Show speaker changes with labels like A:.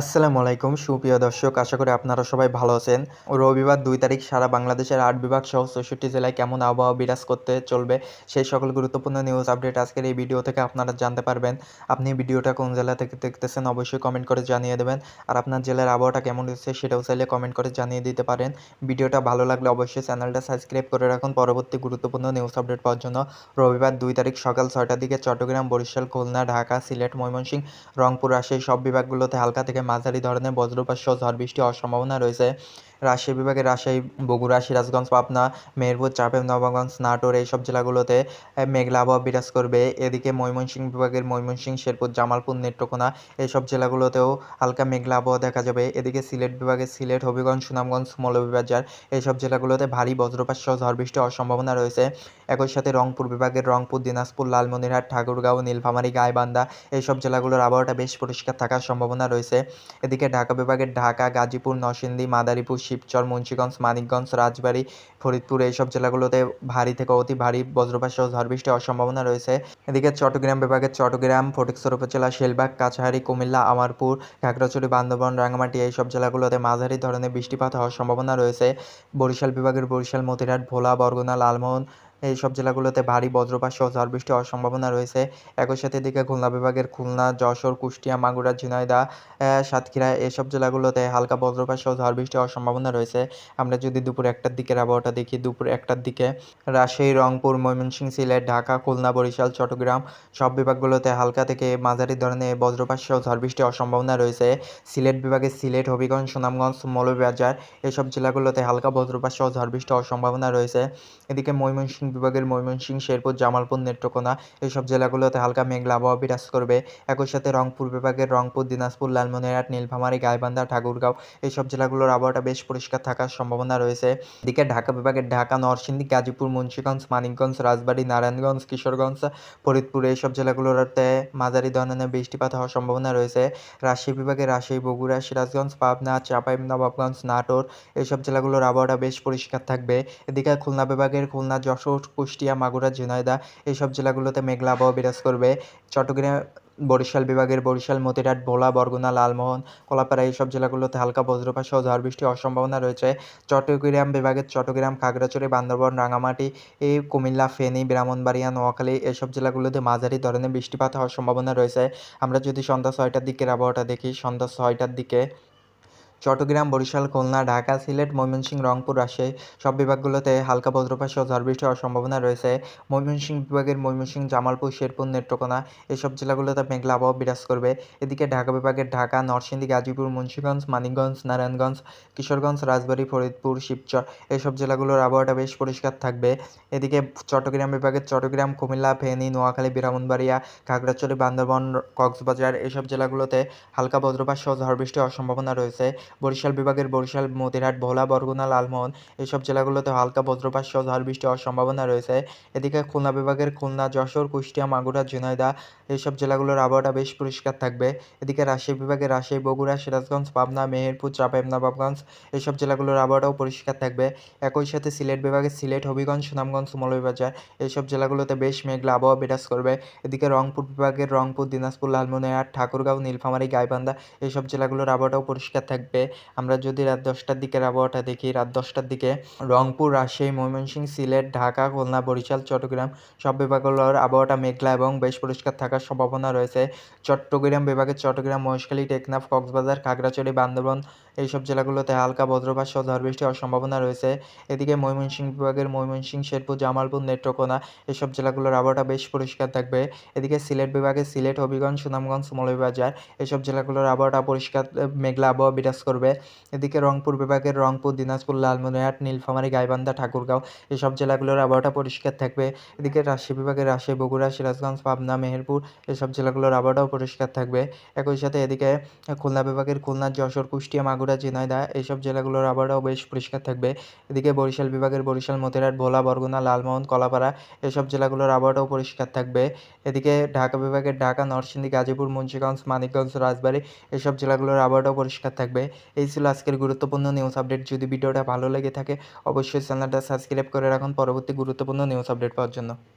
A: আসসালামু আলাইকুম। সুপ্রিয় দর্শক, আশা করি আপনারা সবাই ভালো আছেন। রবিবার দুই তারিখ, সারা বাংলাদেশের আট বিভাগ সহ চৌষট্টি জেলায় কেমন আবহাওয়া বিরাজ করতে চলবে সেই সকল গুরুত্বপূর্ণ নিউজ আপডেট আজকের এই ভিডিও থেকে আপনারা জানতে পারবেন। আপনি ভিডিওটা কোন জেলা থেকে দেখতেছেন অবশ্যই কমেন্ট করে জানিয়ে দেবেন। আর আপনার জেলার আবহাওয়াটা কেমন হচ্ছে সেটাও চাইলে কমেন্ট করে জানিয়ে দিতে পারেন। ভিডিওটা ভালো লাগলে অবশ্যই চ্যানেলটা সাবস্ক্রাইব করে রাখুন। পরবর্তী গুরুত্বপূর্ণ নিউজ আপডেট পাওয়ার জন্য রবিবার দুই তারিখ সকাল ছয়টার দিকে চট্টগ্রাম, বরিশাল, খুলনা, ঢাকা, সিলেট, ময়মনসিংহ, রংপুর, রাজশাহী সব বিভাগগুলোতে হালকা থেকে মাঝারি ধরনের বজ্রপাত সহ ঝড় বৃষ্টি হওয়ার সম্ভাবনা রয়েছে। রাজশাহী বিভাগের রাজশাহী, বগুড়া, সিরাজগঞ্জ, পাবনা, মেহেরপুর চাঁপাই নবাবগঞ্জ, নাটোর এইসব জেলাগুলোতে মেঘলা আবহাওয়া বিরাজ করবে। এদিকে ময়মনসিংহ বিভাগের ময়মনসিংহ, শেরপুর, জামালপুর, নেত্রকোনা এইসব জেলাগুলোতেও হালকা মেঘলা আবহাওয়া দেখা যাবে। এদিকে সিলেট বিভাগের সিলেট, হবিগঞ্জ, সুনামগঞ্জ, মৌলভীবাজার এইসব জেলাগুলোতে ভারী বজ্রপাত সহ ঝড় বৃষ্টি হওয়ার সম্ভাবনা রয়েছে। একই সাথে রংপুর বিভাগের রংপুর, দিনাজপুর, লালমনিরহাট, ঠাকুরগাঁও, নীলফামারী, গাইবান্ধা এইসব জেলাগুলোর আবহাওয়াটা বেশ পরিষ্কার থাকার সম্ভাবনা রয়েছে। এদিকে ঢাকা বিভাগের ঢাকা, গাজীপুর, নরসিংদী, মাদারীপুর শিবচর, মুন্সীগঞ্জ, মানিকগঞ্জ, রাজবাড়ী, ফরিদপুর এইসব জেলাগুলোতে ভারী থেকে অতি ভারী বজ্রপাত সহ ঝড় বৃষ্টি হওয়ার সম্ভাবনা রয়েছে। এদিকে চট্টগ্রাম বিভাগের চট্টগ্রাম, ফটিকসর উপজেলা, শেলবাগ, কাছাহারি, কুমিল্লা, আমারপুর, খাগড়াছড়ি, বান্দরবন, রাঙ্গামাটি এইসব জেলাগুলোতে মাঝারি ধরনের বৃষ্টিপাত হওয়ার সম্ভাবনা রয়েছে। বরিশাল বিভাগের বরিশাল মতিরাট ভোলা, বরগুনা, লালমোহন এই সব জেলাগুলোতে ভারী বজ্রপাত সহ ঝড় বৃষ্টি হওয়ার সম্ভাবনা রয়েছে। একই সাথে এদিকে খুলনা বিভাগের খুলনা, যশোর, কুষ্টিয়া, মাগুরা ঝিনাইদা সাতক্ষীরা এসব জেলাগুলোতে হালকা বজ্রপাত সহ ঝড় বৃষ্টি হওয়ার সম্ভাবনা রয়েছে। আমরা যদি দুপুর একটার দিকের আবহাওয়াটা দেখি, দুপুর একটার দিকে রাজশাহী, রংপুর, ময়মনসিংহ, সিলেট, ঢাকা, খুলনা, বরিশাল, চট্টগ্রাম সব বিভাগগুলোতে হালকা থেকে মাঝারি ধরনের বজ্রপাত সহ ঝড় বৃষ্টি হওয়ার সম্ভাবনা রয়েছে। সিলেট বিভাগে সিলেট, হবিগঞ্জ, সুনামগঞ্জ, মৌলভীবাজার এসব জেলাগুলোতে হালকা বজ্রপাত সহ ঝড় বৃষ্টি হওয়ার সম্ভাবনা রয়েছে। এদিকে ময়মনসিংহ বিভাগের ময়মনসিংহ, শেরপুর, জামালপুর, নেত্রকোনা এইসব জেলাগুলোতে হালকা মেঘলা আবহাওয়া বিরাজ করবে। একই সাথে রংপুর বিভাগের রংপুর, দিনাজপুর, লালমনিরহাট, নীলফামারী, গাইবান্ধা, ঠাকুরগাঁও এইসব জেলাগুলোর আবহাওয়াটা বেশ পরিষ্কার থাকার সম্ভাবনা রয়েছে। এদিকে ঢাকা বিভাগের ঢাকা, নরসিংদী, গাজীপুর, মুন্সীগঞ্জ, মানিকগঞ্জ, রাজবাড়ী, নারায়ণগঞ্জ, কিশোরগঞ্জ, ফরিদপুর এইসব জেলাগুলোতে মাঝারি ধরনের বৃষ্টিপাত হওয়ার সম্ভাবনা রয়েছে। রাজশাহী বিভাগের রাজশাহী, বগুড়া, সিরাজগঞ্জ, পাবনা, চাঁপাই, নবাবগঞ্জ, নাটোর এইসব জেলাগুলোর আবহাওয়াটা বেশ পরিষ্কার থাকবে। এদিকে খুলনা বিভাগের খুলনা, যশোর কুষ্টিয়া, মাগুরা, ঝিনাইদহ এইসব জেলাগুলোতে মেঘলা আবহাওয়া বিরাজ করবে। চট্টগ্রাম, বরিশাল বিভাগের বরিশাল মতিরাট ভোলা, বরগুনা, লালমোহন, কলাপাড়া এইসব জেলাগুলোতে হালকা বজ্রপাত সহ ঝড় বৃষ্টি অসম্ভাবনা রয়েছে। চট্টগ্রাম বিভাগের চট্টগ্রাম, খাগড়াছড়ি, বান্দরবন রাঙামাটি এই কুমিল্লা, ফেনী, ব্রাহ্মণবাড়িয়া, নোয়াখালী এসব জেলাগুলোতে মাঝারি ধরনের বৃষ্টিপাত হওয়ার সম্ভাবনা রয়েছে। আমরা যদি সন্ধ্যা ছয়টার দিকের আবহাওয়াটা দেখি, সন্ধ্যা ছয়টার দিকে চট্টগ্রাম, বরিশাল, খুলনা, ঢাকা, সিলেট, ময়মনসিংহ, রংপুর, রাজশাহী সব বিভাগগুলোতে হালকা বজ্রপাত সহ ঝড় বৃষ্টি হওয়ার সম্ভাবনা রয়েছে। ময়মনসিংহ বিভাগের ময়মনসিংহ, জামালপুর, শেরপুর, নেত্রকোনা এসব জেলাগুলোতে মেঘলা আবহাওয়া বিরাজ করবে। এদিকে ঢাকা বিভাগের ঢাকা, নরসিংদী, গাজীপুর, মুন্সীগঞ্জ, মানিকগঞ্জ, নারায়ণগঞ্জ, কিশোরগঞ্জ, রাজবাড়ী, ফরিদপুর, শিবচর এসব জেলাগুলোর আবহাওয়াটা বেশ পরিষ্কার থাকবে। এদিকে চট্টগ্রাম বিভাগের চট্টগ্রাম, কুমিল্লা, ফেনী, নোয়াখালী, ব্রাহ্মণবাড়িয়া, খাগড়াছড়ি, বান্দরবন, কক্সবাজার এসব জেলাগুলোতে হালকা বজ্রপাত সহ ঝড় বৃষ্টি হওয়ার সম্ভাবনা রয়েছে। বরিশাল বিভাগের বরিশাল, মতিরহাট, ভোলা, বরগুনা, লালমোহন এইসব জেলাগুলোতে হালকা বজ্রপাত সহ ঝড় বৃষ্টি হওয়ার সম্ভাবনা রয়েছে। এদিকে খুলনা বিভাগের খুলনা, যশোর, কুষ্টিয়া, মাগুরা, ঝিনাইদহ এইসব জেলাগুলোর আবহাওয়াটা বেশ পরিষ্কার থাকবে। এদিকে রাজশাহী বিভাগের রাজশাহী, বগুড়া, সিরাজগঞ্জ, পাবনা, মেহেরপুর, চাঁপাইনবাবগঞ্জ এসব জেলাগুলোর আবহাওয়াটাও পরিষ্কার থাকবে। একই সাথে সিলেট বিভাগের সিলেট, হবিগঞ্জ, সুনামগঞ্জ মৌলভীবাজার এইসব জেলাগুলোতে বেশ মেঘলা আবহাওয়া বিরাজ করবে। এদিকে রংপুর বিভাগের রংপুর, দিনাজপুর, লালমনিরহাট, ঠাকুরগাঁও, নীলফামারী, গাইবান্ধা এইসব জেলাগুলোর আবহাওয়াটাও পরিষ্কার থাকবে। আমরা যদি রাত দশটার দিকের আবহাওয়াটা দেখি, রাত দশটার দিকে রংপুর, রাজশাহী, ময়মনসিংহ, সিলেট, ঢাকা, খুলনা, বরিশাল, চট্টগ্রাম সব বিভাগগুলোর আবহাওয়াটা মেঘলা এবং বেশ পরিষ্কার থাকার সম্ভাবনা রয়েছে। চট্টগ্রাম বিভাগের চট্টগ্রাম, মহেশখালী, টেকনাফ, কক্সবাজার, খাগড়াছড়ি, বান্দরবান এইসব জেলাগুলোতে হালকা বজ্রপাত সহ ঝড় বৃষ্টি হওয়ার সম্ভাবনা রয়েছে। এদিকে ময়মনসিংহ বিভাগের ময়মনসিংহ, শেরপুর, জামালপুর, নেত্রকোনা এইসব জেলাগুলোর আবহাওয়াটা বেশ পরিষ্কার থাকবে। এদিকে সিলেট বিভাগের সিলেট, হবিগঞ্জ, সুনামগঞ্জ, মৌলভীবাজার এইসব জেলাগুলোর আবহাওয়াটা পরিষ্কার, মেঘলা আবহাওয়া, বিরাজ করবে। এদিকে রংপুর বিভাগের রংপুর, দিনাজপুর, লালমনিরহাট, নীলফামারী, গাইবান্ধা, ঠাকুরগাঁও এসব জেলাগুলোর আবহাওয়াটা পরিষ্কার থাকবে। এদিকে রাজশাহী বিভাগের রাজশাহী, বগুড়া, সিরাজগঞ্জ, পাবনা, মেহেরপুর এসব জেলাগুলোর আবহাওয়াটাও পরিষ্কার থাকবে। একই সাথে এদিকে খুলনা বিভাগের খুলনা, যশোর, কুষ্টিয়া, মাগুরা, ঝিনাইদহ এইসব জেলাগুলোর আবহাওয়াটাও বেশ পরিষ্কার থাকবে। এদিকে বরিশাল বিভাগের বরিশাল মতিরাট ভোলা, বরগুনা, লালমোহন, কলাপাড়া এসব জেলাগুলোর আবহাওয়াটাও পরিষ্কার থাকবে। এদিকে ঢাকা বিভাগের ঢাকা, নরসিংদী, গাজীপুর, মুন্সিগঞ্জ, মানিকগঞ্জ, রাজবাড়ী এসব জেলাগুলোর আবহাওয়াটাও পরিষ্কার থাকবে। এই ছিল আজকের গুরুত্বপূর্ণ নিউজ আপডেট যদি ভিডিওটা ভালো লেগে থাকে, অবশ্যই চ্যানেলটা সাবস্ক্রাইব করে রাখুন। পরবর্তী গুরুত্বপূর্ণ নিউজ আপডেট পাওয়ার জন্য।